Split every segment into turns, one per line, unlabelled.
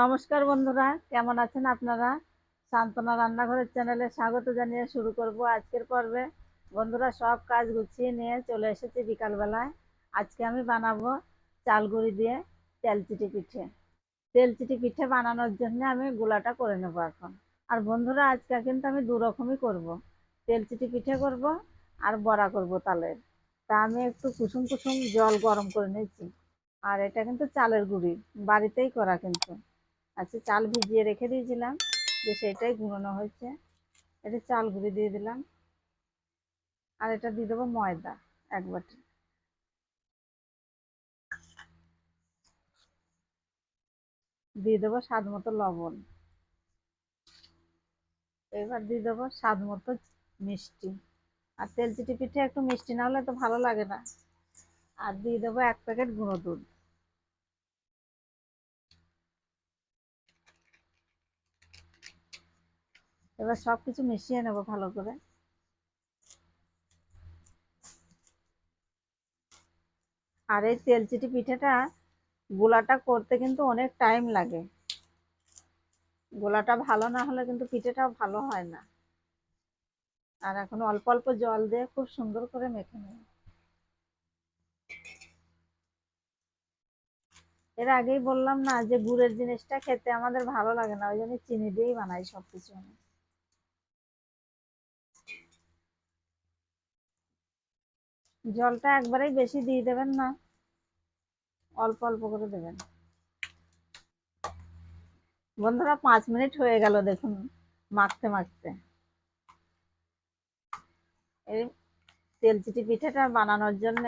নমস্কার বন্ধুরা, কেমন আছেন আপনারা? সান্তনা রান্নাঘরের চ্যানেলে স্বাগত জানিয়ে শুরু করব আজকের পর্বে। বন্ধুরা, সব কাজ গুছিয়ে নিয়ে চলে এসেছি বিকালবেলায়। আজকে আমি বানাবো চালগুড়ি দিয়ে তেলচিটি পিঠে। তেলচিটি পিঠে বানানোর জন্য আমি গুলাটা করে নেব এখন। আর বন্ধুরা, আজকে কিন্তু আমি দু রকমই করব। তেলচিটি পিঠে করব আর বড়া করব তালের। তা আমি একটু কুসুম কুসুম জল গরম করে নিয়েছি। আর এটা কিন্তু চালের গুঁড়ি, বাড়িতেই করা কিন্তু। আচ্ছা চাল ভিজিয়ে রেখে দিয়েছিলাম, যে সেটাই গুঁড়োনো হয়েছে। এটা চাল গুঁড়ি দিয়ে দিলাম। আর এটা দিয়ে দেবো ময়দা, এক বাটি। দিয়ে দেবো স্বাদ মতো লবণ। এবার দিয়ে দেবো স্বাদ মতো মিষ্টি। আর তেলচিটি পিঠে একটু মিষ্টি না হলে তো ভালো লাগে না। আর দিয়ে দেবো এক প্যাকেট গুঁড়ো দুধ। এবার সব কিছু মিশিয়ে নেব ভালো করে। আর এই তেলচিটি পিঠেটা গোলাটা করতে কিন্তু অনেক টাইম লাগে। গোলাটা ভালো না হলে কিন্তু পিঠেটাও ভালো হয় না। আর এখন অল্প অল্প জল দিয়ে খুব সুন্দর করে মেখে নেব। এর আগেই বললাম না যে গুড়ের জিনিসটা খেতে আমাদের ভালো লাগে না, ওই জন্য চিনি দিয়েই বানাই সবকিছু আমি। জলটা একবারেই বেশি দিয়ে দেবেন না। অল্প অল্প করে দেবেন। বন্ধুরা, পাঁচ মিনিট হয়ে গেল দেখুন, মাখতে মাখতে। এই তেলচিটি পিঠেটা বানানোর জন্য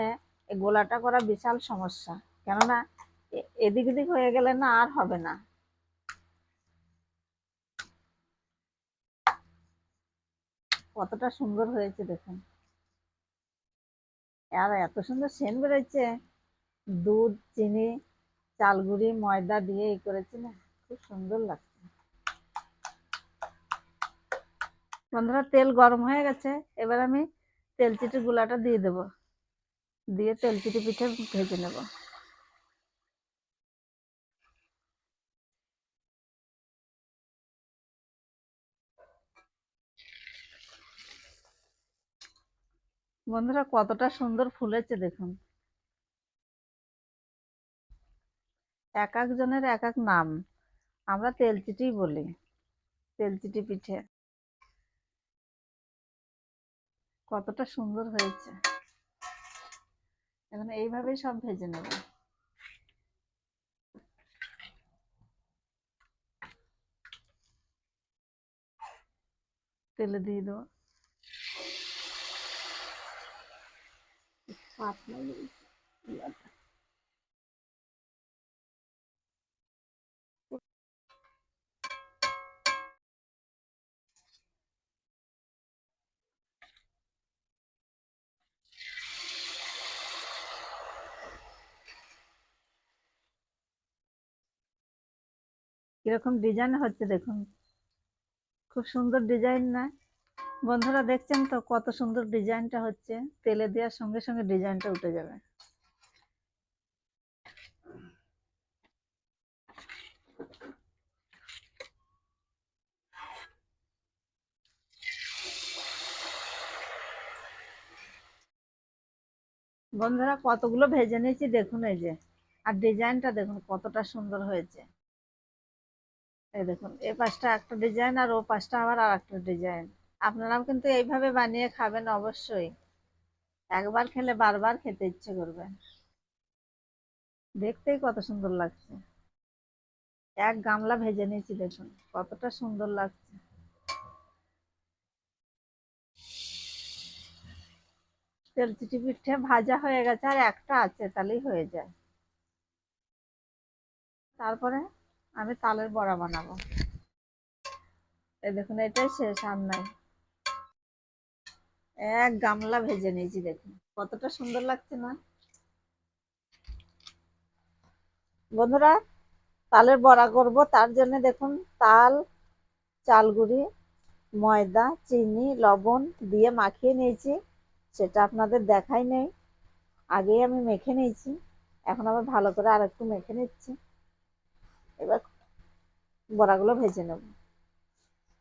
এই গোলাটা করা বিশাল সমস্যা। কেননা এদিক ওদিক হয়ে গেলে না আর হবে না। কতটা সুন্দর হয়েছে দেখুন। আর এত সুন্দর সেন্ট বেরোচ্ছে। দুধ, চিনি, চালগুড়ি, ময়দা দিয়ে এই করেছি না, খুব সুন্দর লাগছে। বন্ধুরা, তেল গরম হয়ে গেছে, এবার আমি তেলচিটি গুলাটা দিয়ে দেব। দিয়ে তেলচিটি পিঠে ভেজে নেব। বন্ধুরা কতটা সুন্দর ফুলেছে দেখুন। এক একজনের এক এক নাম। আমরা তেলচিটি বলি তেলচিটি পিঠে। কতটা সুন্দর হয়েছে। এখন এইভাবেই সব ভেজে নেব। তেলে দিয়ে দেবো। কীরকম ডিজাইন হচ্ছে দেখুন। খুব সুন্দর ডিজাইন না? বন্ধুরা দেখছেন তো কত সুন্দর ডিজাইনটা হচ্ছে। তেলে দেওয়ার সঙ্গে সঙ্গে ডিজাইনটা উঠে যাবে। বন্ধুরা কতগুলো ভেজে নিয়েছি দেখুন এই যে। আর ডিজাইনটা দেখুন কতটা সুন্দর হয়েছে। এই দেখুন, এ পাশটা একটা ডিজাইন আর ও পাশটা আবার আর একটা ডিজাইন। আপনারাও কিন্তু এইভাবে বানিয়ে খাবেন অবশ্যই। একবার খেলে বারবার খেতে ইচ্ছে করবে। দেখতেই কত সুন্দর লাগছে। এক গামলা ভেজে নিয়েছি দেখুন, কতটা সুন্দর লাগছে। তেলচিটি পিঠে ভাজা হয়ে গেছে আর একটা আছে, তাহলেই হয়ে যায়। তারপরে আমি তালের বড়া বানাবো। এই দেখুন, এটাই শেষ আর নাই। এক গামলা ভেজে নিয়েছি, দেখুন। কতটা সুন্দর লাগছে না? বন্ধুরা, তালের বড়া করব, তার জন্য দেখুন, তাল, চালগুড়ি, ময়দা, চিনি, লবণ দিয়ে মাখিয়ে নিয়েছি। সেটা আপনাদের দেখাই নেই। আগেই আমি মেখে নিয়েছি, এখন আবার ভালো করে আর একটু মেখে নিচ্ছি। এবার বড়াগুলো ভেজে নেব।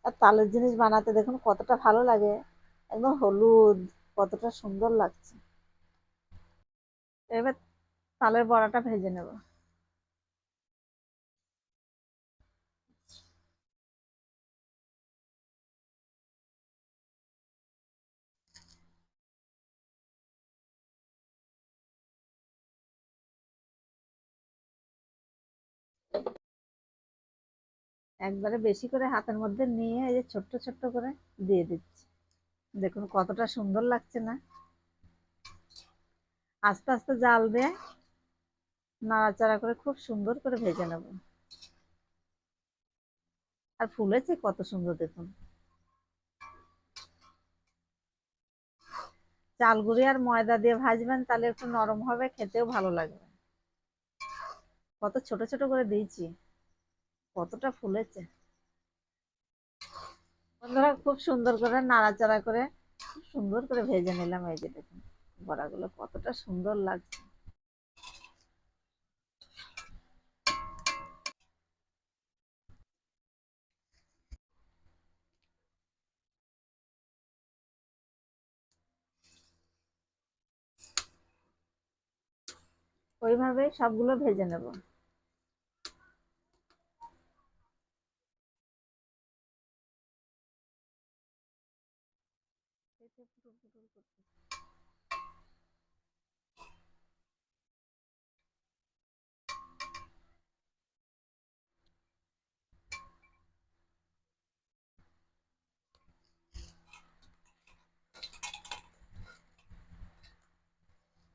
আর তালের জিনিস বানাতে দেখুন কতটা ভালো লাগে। একদম হলুদ, কতটা সুন্দর লাগছে। এবার তালের বড়াটা ভেজে নেব। একবারে বেশি করে হাতের মধ্যে নিয়ে এই যে ছোট্ট ছোট্ট করে দিয়ে দিচ্ছি। দেখুন কতটা সুন্দর লাগছে না। আস্তে আস্তে জাল দিয়ে নাড়াচাড়া করে খুব সুন্দর করে ভেজে নেব। আর ফুলেছে কত সুন্দর দেখুন। চাল গুঁড়ি আর ময়দা দিয়ে ভাজবেন তাহলে একটু নরম হবে, খেতেও ভালো লাগবে। কত ছোট ছোট করে দিয়েছি, কতটা ফুলেছে। বন্ধুরা, খুব সুন্দর করে, নাড়াচাড়া করে সুন্দর করে ভেজে নিলাম এই যে দেখুন, বড়াগুলো কতটা সুন্দর লাগছে। ওইভাবে সবগুলো ভেজে নেব।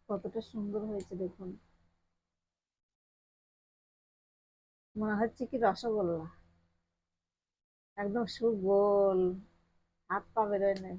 কতটা সুন্দর হয়েছে দেখুন। মনে হচ্ছে কি রসগোল্লা। একদম সুগোল হাত পা বেরোয় নেই।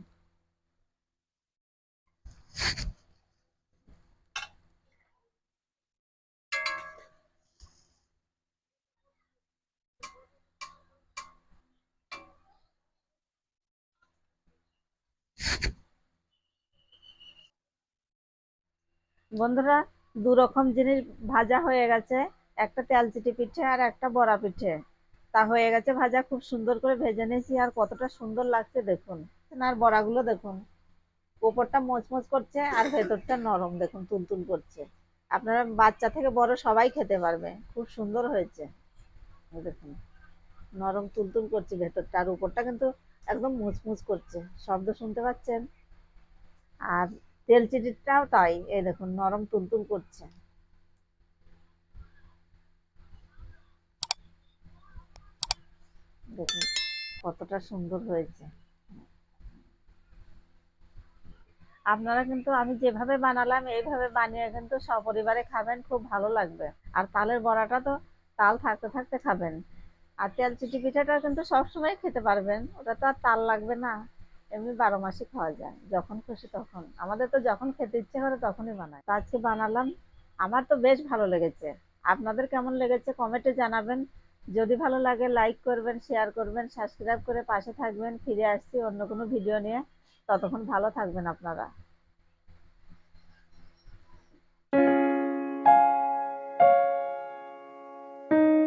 বন্ধুরা, দু রকম জিনিস ভাজা হয়ে গেছে। একটা তেলচিটি পিঠে আর একটা বড়া পিঠে। তা হয়ে গেছে ভাজা, খুব সুন্দর করে ভেজে নিয়েছি আর কতটা সুন্দর লাগছে দেখুন। আর বড়াগুলো দেখুন। উপরটা মোচমোচ করছে আর ভেতরটা নরম, দেখুন তুলতুল করছে। আপনারা বাচ্চা থেকে বড় সবাই খেতে পারবে, খুব সুন্দর হয়েছে। দেখুন, নরম তুলতুল করছে ভেতরটা আর উপরটা কিন্তু একদম মুচমুচ করছে, শব্দ শুনতে পাচ্ছেন? আর তেল চিটিটাও তাই, এই দেখুন, নরম তুলতুল করছে। দেখুন, কতটা সুন্দর হয়েছে। আপনারা কিন্তু আমি যেভাবে বানালাম, এইভাবে বানিয়ে কিন্তু সপরিবারে খাবেন, খুব ভালো লাগবে। আর তালের বড়াটা তো তাল থাকতে থাকতে খাবেন। আর তেল চিটি পিঠাটা কিন্তু সবসময় খেতে পারবেন, ওটা তো আর তাল লাগবে না, এমনি বারো মাসই খাওয়া যায়, যখন খুশি তখন। আমাদের তো যখন খেতে ইচ্ছে করে তখনই বানায় তো আজকে বানালাম, আমার তো বেশ ভালো লেগেছে। আপনাদের কেমন লেগেছে কমেন্টে জানাবেন। যদি ভালো লাগে লাইক করবেন শেয়ার করবেন সাবস্ক্রাইব করে পাশে থাকবেন। ফিরে আসছি অন্য কোনো ভিডিও নিয়ে। ততক্ষণ ভালো থাকবেন আপনারা।